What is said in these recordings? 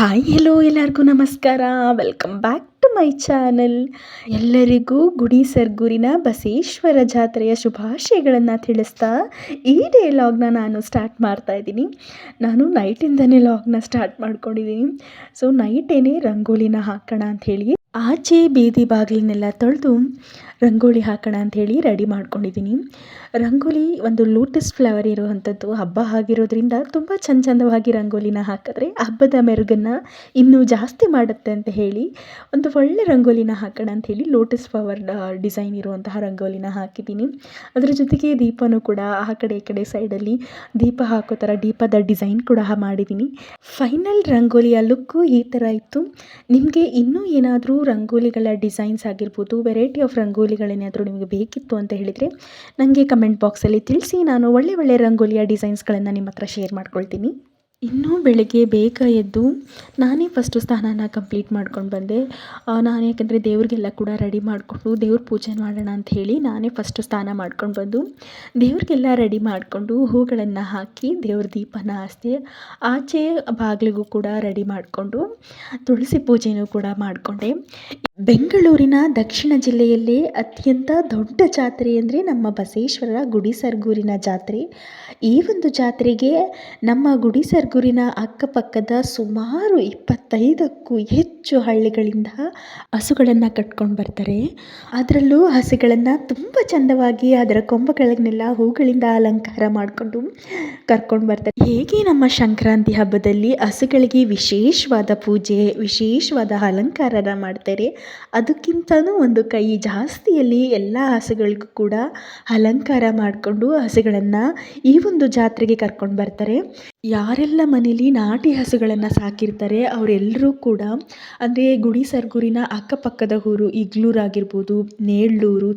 Hi hello ಎಲ್ಲರಿಗೂ ನಮಸ್ಕಾರ. Welcome back to my channel ಎಲ್ಲರಿಗೂ ಗುಡಿ ಸರ್ಗುರಿನ ಬಸವೇಶ್ವರ ಜಾತ್ರೆಯ ಶುಭಾಶಯಗಳನ್ನು ತಿಳಿಸ್ತಾ ಈ ಡೇ ಲಾಗ್ನ ನಾನು ಸ್ಟಾರ್ಟ್ ಮಾಡ್ತಾ ಇದ್ದೀನಿ. ನಾನು ನೈಟಿಂದನೇ ಲಾಗ್ನ ಸ್ಟಾರ್ಟ್ ಮಾಡ್ಕೊಂಡಿದ್ದೀನಿ. ಸೊ ನೈಟೇನೆ ರಂಗೋಲಿನ ಹಾಕೋಣ ಅಂಥೇಳಿ ಆಚೆ ಬೀದಿ ಬಾಗಿಲನ್ನೆಲ್ಲ ತೊಳೆದು ರಂಗೋಲಿ ಹಾಕೋಣ ಅಂಥೇಳಿ ರೆಡಿ ಮಾಡ್ಕೊಂಡಿದ್ದೀನಿ. ರಂಗೋಲಿ ಒಂದು ಲೋಟಸ್ ಫ್ಲವರ್ ಇರುವಂಥದ್ದು ಹಬ್ಬ ಆಗಿರೋದ್ರಿಂದ ತುಂಬ ಚಂದ ಚಂದವಾಗಿ ರಂಗೋಲಿನ ಹಾಕಿದ್ರೆ ಹಬ್ಬದ ಮೆರುಗನ್ನು ಇನ್ನೂ ಜಾಸ್ತಿ ಮಾಡುತ್ತೆ ಅಂತ ಹೇಳಿ ಒಂದು ಒಳ್ಳೆ ರಂಗೋಲಿನ ಹಾಕೋಣ ಅಂಥೇಳಿ ಲೋಟಸ್ ಫ್ಲವರ್ ಡಿಸೈನ್ ಇರುವಂತಹ ರಂಗೋಲಿನ ಹಾಕಿದ್ದೀನಿ. ಅದರ ಜೊತೆಗೆ ದೀಪನೂ ಕೂಡ ಆ ಕಡೆ ಈ ಕಡೆ ಸೈಡಲ್ಲಿ ದೀಪ ಹಾಕೋ ಥರ ದೀಪದ ಡಿಸೈನ್ ಕೂಡ ಮಾಡಿದ್ದೀನಿ. ಫೈನಲ್ ರಂಗೋಲಿಯ ಲುಕ್ಕು ಈ ಥರ ಇತ್ತು. ನಿಮಗೆ ಇನ್ನೂ ಏನಾದರೂ ರಂಗೋಲಿಗಳ ಡಿಸೈನ್ಸ್ ಆಗಿರ್ಬೋದು ವೆರೈಟಿ ಆಫ್ ರಂಗೋಲಿಗಳೇನಾದರೂ ನಿಮಗೆ ಬೇಕಿತ್ತು ಅಂತ ಹೇಳಿದರೆ ನನಗೆ ಕಮೆಂಟ್ ಬಾಕ್ಸಲ್ಲಿ ತಿಳಿಸಿ. ನಾನು ಒಳ್ಳೆ ಒಳ್ಳೆ ರಂಗೋಲಿಯ ಡಿಸೈನ್ಸ್ಗಳನ್ನು ನಿಮ್ಮ ಹತ್ರ ಶೇರ್ ಮಾಡ್ಕೊಳ್ತೀನಿ. ಇನ್ನೂ ಬೆಳಗ್ಗೆ ಬೇಗ ಎದ್ದು ನಾನೇ ಫಸ್ಟು ಸ್ನಾನನ ಕಂಪ್ಲೀಟ್ ಮಾಡ್ಕೊಂಡು ಬಂದೆ. ನಾನು ಯಾಕಂದರೆ ದೇವ್ರಿಗೆಲ್ಲ ಕೂಡ ರೆಡಿ ಮಾಡಿಕೊಂಡು ದೇವ್ರ ಪೂಜೆ ಮಾಡೋಣ ಅಂತ ಹೇಳಿ ನಾನೇ ಫಸ್ಟು ಸ್ನಾನ ಮಾಡ್ಕೊಂಡು ಬಂದು ದೇವ್ರಿಗೆಲ್ಲ ರೆಡಿ ಮಾಡಿಕೊಂಡು ಹೂಗಳನ್ನು ಹಾಕಿ ದೇವ್ರ ದೀಪನ ಹಚ್ದೆ ಆಚೆ ಬಾಗಿಲಿಗೂ ಕೂಡ ರೆಡಿ ಮಾಡಿಕೊಂಡು ತುಳಸಿ ಪೂಜೆನೂ ಕೂಡ ಮಾಡಿಕೊಂಡೆ. ಬೆಂಗಳೂರಿನ ದಕ್ಷಿಣ ಜಿಲ್ಲೆಯಲ್ಲೇ ಅತ್ಯಂತ ದೊಡ್ಡ ಜಾತ್ರೆ ಅಂದರೆ ನಮ್ಮ ಬಸವೇಶ್ವರ ಗುಡಿ ಸರ್ಗೂರಿನ ಜಾತ್ರೆ. ಈ ಒಂದು ಜಾತ್ರೆಗೆ ನಮ್ಮ ಗುಡಿ ಅಕ್ಕಪಕ್ಕದ ಸುಮಾರು ಇಪ್ಪತ್ತೈದಕ್ಕೂ ಹೆಚ್ಚು ಹಳ್ಳಿಗಳಿಂದ ಹಸುಗಳನ್ನು ಕಟ್ಕೊಂಡು ಬರ್ತಾರೆ. ಅದರಲ್ಲೂ ಹಸುಗಳನ್ನು ತುಂಬ ಚಂದವಾಗಿ ಅದರ ಕೊಂಬಗಳನ್ನೆಲ್ಲ ಹೂಗಳಿಂದ ಅಲಂಕಾರ ಮಾಡಿಕೊಂಡು ಕರ್ಕೊಂಡು ಬರ್ತಾರೆ. ಹೇಗೆ ನಮ್ಮ ಸಂಕ್ರಾಂತಿ ಹಬ್ಬದಲ್ಲಿ ಹಸುಗಳಿಗೆ ವಿಶೇಷವಾದ ಪೂಜೆ, ವಿಶೇಷವಾದ ಅಲಂಕಾರನ ಮಾಡ್ತಾರೆ ಅದಕ್ಕಿಂತನೂ ಒಂದು ಕೈ ಜಾಸ್ತಿಯಲ್ಲಿ ಎಲ್ಲ ಹಸುಗಳಿಗೂ ಕೂಡ ಅಲಂಕಾರ ಮಾಡಿಕೊಂಡು ಹಸುಗಳನ್ನು ಈ ಒಂದು ಜಾತ್ರೆಗೆ ಕರ್ಕೊಂಡು ಬರ್ತಾರೆ. ಯಾರೆಲ್ಲ ಮನೇಲಿ ನಾಟಿ ಹಸುಗಳನ್ನು ಸಾಕಿರ್ತಾರೆ ಅವರೆಲ್ಲರೂ ಕೂಡ, ಅಂದರೆ ಗುಡಿ ಸರ್ಗೂರಿನ ಅಕ್ಕಪಕ್ಕದ ಊರು ಇಗ್ಲೂರು ಆಗಿರ್ಬೋದು ನೇಳ್ಳೂರು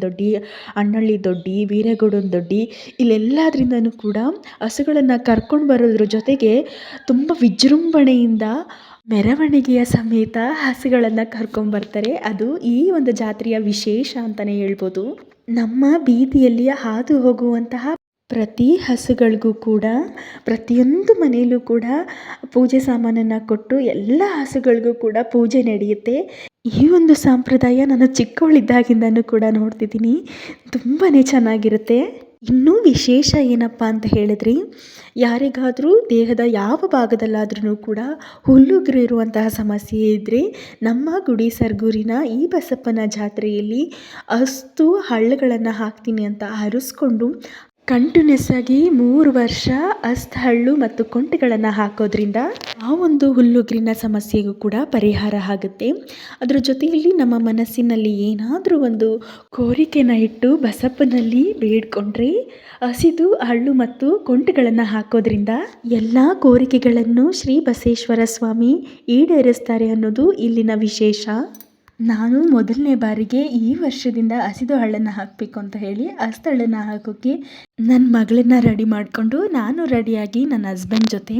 ಚಿಕ್ಕಬೋರೆಗೌಡನ ಅಣ್ಣಳ್ಳಿ ದೊಡ್ಡಿ ವೀರಗೌಡನ ದೊಡ್ಡಿ, ಇಲ್ಲೆಲ್ಲದ್ರಿಂದನೂ ಕೂಡ ಹಸುಗಳನ್ನು ಕರ್ಕೊಂಡು ಬರೋದ್ರ ಜೊತೆಗೆ ತುಂಬ ವಿಜೃಂಭಣೆಯಿಂದ ಮೆರವಣಿಗೆಯ ಸಮೇತ ಹಸುಗಳನ್ನು ಕರ್ಕೊಂಬರ್ತಾರೆ ಅದು ಈ ಒಂದು ಜಾತ್ರೆಯ ವಿಶೇಷ ಅಂತಲೇ ಹೇಳ್ಬೋದು. ನಮ್ಮ ಬೀದಿಯಲ್ಲಿ ಹಾದು ಹೋಗುವಂತಹ ಪ್ರತಿ ಹಸುಗಳಿಗೂ ಕೂಡ, ಪ್ರತಿಯೊಂದು ಮನೆಯಲ್ಲೂ ಕೂಡ ಪೂಜೆ ಸಾಮಾನನ್ನು ಕೊಟ್ಟು ಎಲ್ಲ ಹಸುಗಳಿಗೂ ಕೂಡ ಪೂಜೆ ನಡೆಯುತ್ತೆ. ಈ ಒಂದು ಸಂಪ್ರದಾಯ ನಾನು ಚಿಕ್ಕವಳಿದ್ದಾಗಿಂದನೂ ಕೂಡ ನೋಡ್ತಿದ್ದೀನಿ. ತುಂಬಾ ಚೆನ್ನಾಗಿರುತ್ತೆ. ಇನ್ನೂ ವಿಶೇಷ ಏನಪ್ಪ ಅಂತ ಹೇಳಿದ್ರೆ, ಯಾರಿಗಾದರೂ ದೇಹದ ಯಾವ ಭಾಗದಲ್ಲಾದ್ರೂ ಕೂಡ ಹುಲ್ಲುಗ್ರು ಇರುವಂತಹ ಸಮಸ್ಯೆ ಇದ್ದರೆ ನಮ್ಮ ಗುಡಿ ಸರ್ಗೂರಿನ ಈ ಬಸಪ್ಪನ ಜಾತ್ರೆಯಲ್ಲಿ ಅಸ್ತು ಹಳ್ಳಗಳನ್ನು ಹಾಕ್ತೀನಿ ಅಂತ ಹರಿಸ್ಕೊಂಡು ಕಂಟಿನ್ಯೂಸ್ ಆಗಿ ಮೂರು ವರ್ಷ ಹಳ್ಳು ಮತ್ತು ಕೊಂಟೆಗಳನ್ನು ಹಾಕೋದ್ರಿಂದ ಆ ಒಂದು ಹುಲ್ಲುಗ್ರಿನ ಸಮಸ್ಯೆಗೂ ಕೂಡ ಪರಿಹಾರ ಆಗುತ್ತೆ. ಅದರ ಜೊತೆಯಲ್ಲಿ ನಮ್ಮ ಮನಸ್ಸಿನಲ್ಲಿ ಏನಾದರೂ ಒಂದು ಕೋರಿಕೆನ ಇಟ್ಟು ಬಸಪ್ಪನಲ್ಲಿ ಬೇಡ್ಕೊಂಡ್ರೆ ಹಸಿದು, ಹಳ್ಳು ಮತ್ತು ಕೊಂಟೆಗಳನ್ನು ಹಾಕೋದ್ರಿಂದ ಎಲ್ಲ ಕೋರಿಕೆಗಳನ್ನು ಶ್ರೀ ಬಸವೇಶ್ವರ ಸ್ವಾಮಿ ಈಡೇರಿಸ್ತಾರೆ ಅನ್ನೋದು ಇಲ್ಲಿನ ವಿಶೇಷ. ನಾನು ಮೊದಲನೇ ಬಾರಿಗೆ ಈ ವರ್ಷದಿಂದ ಹಸಿದು ಹಳ್ಳನ್ನು ಹಾಕಬೇಕು ಅಂತ ಹೇಳಿ ಹಸ್ತಳ್ಳನ್ನು ಹಾಕೋಕ್ಕೆ ನನ್ನ ಮಗಳನ್ನ ರೆಡಿ ಮಾಡಿಕೊಂಡು ನಾನು ರೆಡಿಯಾಗಿ ನನ್ನ ಹಸ್ಬೆಂಡ್ ಜೊತೆ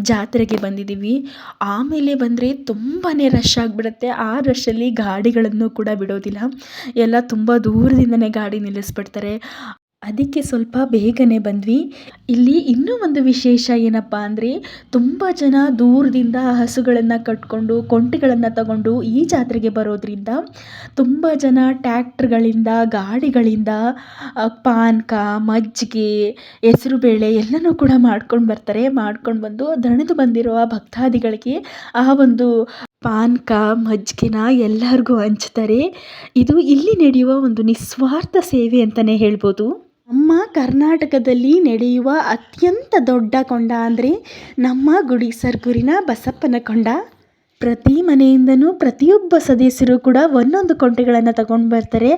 ಜಾತ್ರೆಗೆ ಬಂದಿದ್ದೀವಿ. ಆಮೇಲೆ ಬಂದರೆ ತುಂಬಾ ರಶ್ ಆಗಿಬಿಡುತ್ತೆ. ಆ ರಶಲ್ಲಿ ಗಾಡಿಗಳನ್ನು ಕೂಡ ಬಿಡೋದಿಲ್ಲ. ಎಲ್ಲ ತುಂಬ ದೂರದಿಂದನೇ ಗಾಡಿ ನಿಲ್ಲಿಸ್ಬಿಡ್ತಾರೆ. ಅದಕ್ಕೆ ಸ್ವಲ್ಪ ಬೇಗನೆ ಬಂದ್ವಿ. ಇಲ್ಲಿ ಇನ್ನೂ ಒಂದು ವಿಶೇಷ ಏನಪ್ಪ ಅಂದರೆ, ತುಂಬ ಜನ ದೂರದಿಂದ ಹಸುಗಳನ್ನು ಕಟ್ಕೊಂಡು, ಕೊಂಟೆಗಳನ್ನು ತಗೊಂಡು ಈ ಜಾತ್ರೆಗೆ ಬರೋದ್ರಿಂದ ತುಂಬ ಜನ ಟ್ಯಾಕ್ಟ್ರ್ಗಳಿಂದ, ಗಾಡಿಗಳಿಂದ ಪಾನಕ ಮಜ್ಜಿಗೆ ಹೆಸರುಬೇಳೆ ಎಲ್ಲನೂ ಕೂಡ ಮಾಡ್ಕೊಂಡು ಬರ್ತಾರೆ. ಮಾಡ್ಕೊಂಡು ಬಂದು ದಣಿದು ಬಂದಿರುವ ಭಕ್ತಾದಿಗಳಿಗೆ ಆ ಒಂದು ಪಾನಕ ಮಜ್ಜಿಗೆನ ಎಲ್ಲರಿಗೂ ಹಂಚ್ತಾರೆ. ಇದು ಇಲ್ಲಿ ನಡೆಯುವ ಒಂದು ನಿಸ್ವಾರ್ಥ ಸೇವೆ ಅಂತಲೇ ಹೇಳ್ಬೋದು. ನಮ್ಮ ಕರ್ನಾಟಕದಲ್ಲಿ ನಡೆಯುವ ಅತ್ಯಂತ ದೊಡ್ಡ ಕೊಂಡ ಅಂದರೆ ನಮ್ಮ ಗುಡಿ ಸರ್ಗುರಿನ ಬಸಪ್ಪನ ಕೊಂಡ. ಪ್ರತಿ ಮನೆಯಿಂದನೂ ಪ್ರತಿಯೊಬ್ಬ ಸದಸ್ಯರು ಕೂಡ ಒಂದೊಂದು ಕೊಂಟೆಗಳನ್ನು ತಗೊಂಡು ಬರ್ತಾರೆ.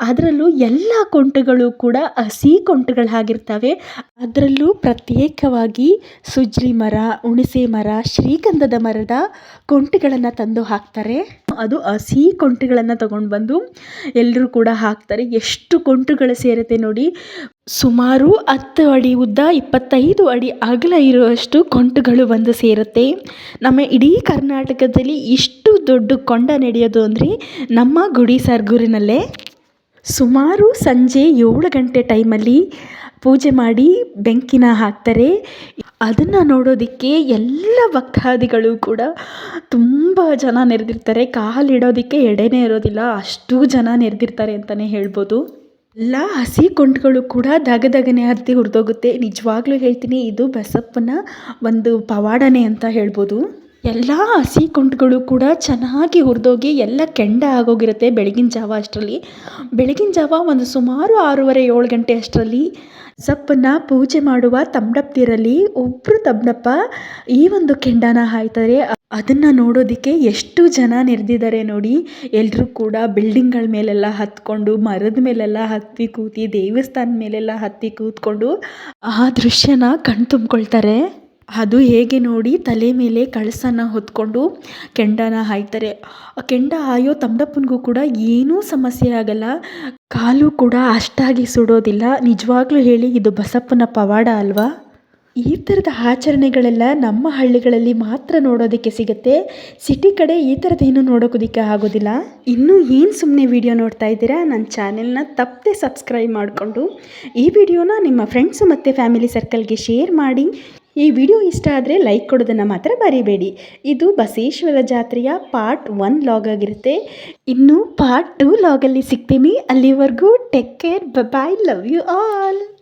ಅದರಲ್ಲೂ ಎಲ್ಲ ಕೊಂಟೆಗಳು ಕೂಡ ಹಸಿ ಕೊಂಟೆಗಳಾಗಿರ್ತವೆ. ಅದರಲ್ಲೂ ಪ್ರತ್ಯೇಕವಾಗಿ ಸುಜ್ರಿ ಮರ, ಹುಣಸೆ ಮರ, ಶ್ರೀಗಂಧದ ಮರದ ಕೊಂಟೆಗಳನ್ನು ತಂದು ಹಾಕ್ತಾರೆ. ಅದು ಹಸಿ ಕೊಂಟೆಗಳನ್ನು ತಗೊಂಡು ಬಂದು ಎಲ್ಲರೂ ಕೂಡ ಹಾಕ್ತಾರೆ. ಎಷ್ಟು ಕೊಂಟುಗಳು ಸೇರುತ್ತೆ ನೋಡಿ. ಸುಮಾರು ಹತ್ತು ಅಡಿ ಉದ್ದ ಇಪ್ಪತ್ತೈದು ಅಡಿ ಅಗಲ ಇರುವಷ್ಟು ಕೊಂಟುಗಳು ಬಂದು ಸೇರುತ್ತೆ. ನಮ್ಮ ಇಡೀ ಕರ್ನಾಟಕದಲ್ಲಿ ಇಷ್ಟು ದೊಡ್ಡ ಕೊಂಡ ನಡೆಯೋದು ಅಂದರೆ ನಮ್ಮ ಗುಡಿ ಸರ್ಗೂರಿನಲ್ಲೇ. ಸುಮಾರು ಸಂಜೆ ಏಳು ಗಂಟೆ ಟೈಮಲ್ಲಿ ಪೂಜೆ ಮಾಡಿ ಬೆಂಕಿನ ಹಾಕ್ತಾರೆ. ಅದನ್ನು ನೋಡೋದಕ್ಕೆ ಎಲ್ಲ ಭಕ್ತಾದಿಗಳು ಕೂಡ ತುಂಬ ಜನ ನೆರೆದಿರ್ತಾರೆ. ಕಾಲಿಡೋದಕ್ಕೆ ಎಡೆನೇ ಇರೋದಿಲ್ಲ. ಅಷ್ಟು ಜನ ನೆರೆದಿರ್ತಾರೆ ಅಂತಲೇ ಹೇಳ್ಬೋದು. ಎಲ್ಲ ಹಸಿ ಕೊಂಡ್ಗಳು ಕೂಡ ದಗ ದಗನೆ ಹತ್ತಿ ಹುರಿದೋಗುತ್ತೆ. ನಿಜವಾಗ್ಲೂ ಹೇಳ್ತೀನಿ, ಇದು ಬಸಪ್ಪನ ಒಂದು ಪವಾಡನೆ ಅಂತ ಹೇಳ್ಬೋದು. ಎಲ್ಲ ಹಸಿ ಕೊಂಡ್ಗಳು ಕೂಡ ಚೆನ್ನಾಗಿ ಹುರಿದೋಗಿ ಎಲ್ಲ ಕೆಂಡ ಆಗೋಗಿರುತ್ತೆ ಬೆಳಗಿನ ಜಾವ ಅಷ್ಟರಲ್ಲಿ. ಬೆಳಗಿನ ಜಾವ ಒಂದು ಸುಮಾರು ಆರೂವರೆ, ಏಳು ಗಂಟೆ ಅಷ್ಟರಲ್ಲಿ ಸಪ್ಪನ್ನ ಪೂಜೆ ಮಾಡುವ ತಮ್ಮಡಪ್ತಿರಲ್ಲಿ ಒಬ್ಬರು ತಮ್ಮಡಪ್ಪ ಈ ಒಂದು ಕೆಂಡನ ಹಾಯ್ತಾರೆ. ಅದನ್ನು ನೋಡೋದಕ್ಕೆ ಎಷ್ಟು ಜನ ನೆರೆದಿದ್ದಾರೆ ನೋಡಿ. ಎಲ್ಲರೂ ಕೂಡ ಬಿಲ್ಡಿಂಗ್ಗಳ ಮೇಲೆಲ್ಲ ಹತ್ಕೊಂಡು, ಮರದ ಮೇಲೆಲ್ಲ ಹತ್ತಿ ಕೂತಿ, ದೇವಸ್ಥಾನದ ಮೇಲೆಲ್ಲ ಹತ್ತಿ ಕೂತ್ಕೊಂಡು ಆ ದೃಶ್ಯನ ಕಣ್ ತುಂಬ್ಕೊಳ್ತಾರೆ ಅದು ಹೇಗೆ ನೋಡಿ ತಲೆ ಮೇಲೆ ಕಳಸನ ಹೊತ್ಕೊಂಡು ಕೆಂಡನ ಹಾಯ್ತಾರೆ. ಆ ಕೆಂಡ ಹಾಯೋ ತಮ್ಮಪ್ಪನಿಗೂ ಕೂಡ ಏನೂ ಸಮಸ್ಯೆ ಆಗಲ್ಲ. ಕಾಲು ಕೂಡ ಅಷ್ಟಾಗಿ ಸುಡೋದಿಲ್ಲ. ನಿಜವಾಗ್ಲೂ ಹೇಳಿ, ಇದು ಬಸಪ್ಪನ ಪವಾಡ ಅಲ್ವಾ? ಈ ಥರದ ಆಚರಣೆಗಳೆಲ್ಲ ನಮ್ಮ ಹಳ್ಳಿಗಳಲ್ಲಿ ಮಾತ್ರ ನೋಡೋದಕ್ಕೆ ಸಿಗುತ್ತೆ. ಸಿಟಿ ಕಡೆ ಈ ಥರದ್ದೇನು ನೋಡೋಕೋದಕ್ಕೆ ಆಗೋದಿಲ್ಲ. ಇನ್ನೂ ಏನು ಸುಮ್ಮನೆ ವಿಡಿಯೋ ನೋಡ್ತಾ ಇದ್ದೀರಾ? ನನ್ನ ಚಾನೆಲ್ನ ತಪ್ಪದೆ ಸಬ್ಸ್ಕ್ರೈಬ್ ಮಾಡಿಕೊಂಡು ಈ ವಿಡಿಯೋನ ನಿಮ್ಮ ಫ್ರೆಂಡ್ಸು ಮತ್ತು ಫ್ಯಾಮಿಲಿ ಸರ್ಕಲ್ಗೆ ಶೇರ್ ಮಾಡಿ. ಈ ವಿಡಿಯೋ ಇಷ್ಟ ಆದರೆ ಲೈಕ್ ಕೊಡೋದನ್ನು ಮಾತ್ರ ಮರಿಬೇಡಿ. ಇದು ಬಸವೇಶ್ವರ ಜಾತ್ರೆಯ ಪಾರ್ಟ್ ಒನ್ ಲಾಗ್ ಆಗಿರುತ್ತೆ. ಇನ್ನು ಪಾರ್ಟ್ ಟೂ ಲಾಗಲ್ಲಿ ಸಿಗ್ತೀನಿ. ಅಲ್ಲಿವರೆಗೂ take care bye love you all